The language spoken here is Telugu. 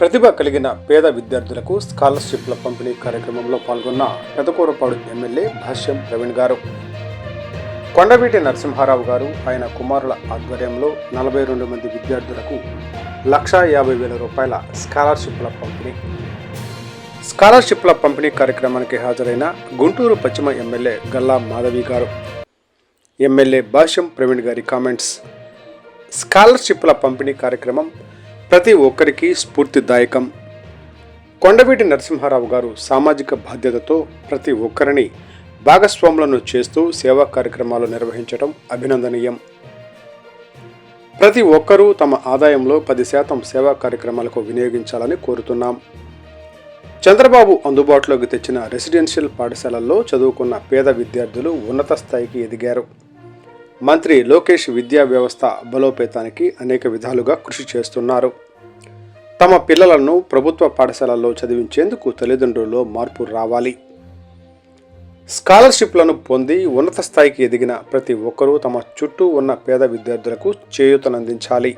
ప్రతిభ కలిగిన పేద విద్యార్థులకు స్కాలర్షిప్ల పంపిణీ కార్యక్రమంలో పాల్గొన్న పెదకూరపాడు ఎమ్మెల్యే భాష్యం ప్రవీణ్ గారు. కొండవీటి నరసింహారావు గారు ఆయన కుమారుల ఆధ్వర్యంలో నలభై రెండు మంది విద్యార్థులకు లక్షా యాభై వేల రూపాయల స్కాలర్షిప్ల పంపిణీ. స్కాలర్షిప్ల పంపిణీ కార్యక్రమానికి హాజరైన గుంటూరు పశ్చిమ ఎమ్మెల్యే గల్లా మాధవి గారు. ఎమ్మెల్యే భాష్యం ప్రవీణ్ గారి కామెంట్స్. స్కాలర్షిప్ల పంపిణీ కార్యక్రమం ప్రతి ఒక్కరికి స్ఫూర్తిదాయకం. కొండవీటి నరసింహారావు గారు సామాజిక బాధ్యతతో ప్రతి ఒక్కరిని భాగస్వాములను చేస్తూ సేవా కార్యక్రమాలు నిర్వహించడం అభినందనీయం. ప్రతి ఒక్కరూ తమ ఆదాయంలో పది శాతం సేవా కార్యక్రమాలకు వినియోగించాలని కోరుతున్నాం. చంద్రబాబు అందుబాటులోకి తెచ్చిన రెసిడెన్షియల్ పాఠశాలల్లో చదువుకున్న పేద విద్యార్థులు ఉన్నత స్థాయికి ఎదిగారు. మంత్రి లోకేష్ విద్యా వ్యవస్థ బలోపేతానికి అనేక విధాలుగా కృషి చేస్తున్నారు. తమ పిల్లలను ప్రభుత్వ పాఠశాలల్లో చదివించేందుకు తల్లిదండ్రుల్లో మార్పు రావాలి. స్కాలర్షిప్లను పొంది ఉన్నత స్థాయికి ఎదిగిన ప్రతి ఒక్కరూ తమ చుట్టూ ఉన్న పేద విద్యార్థులకు చేయూతనందించాలి.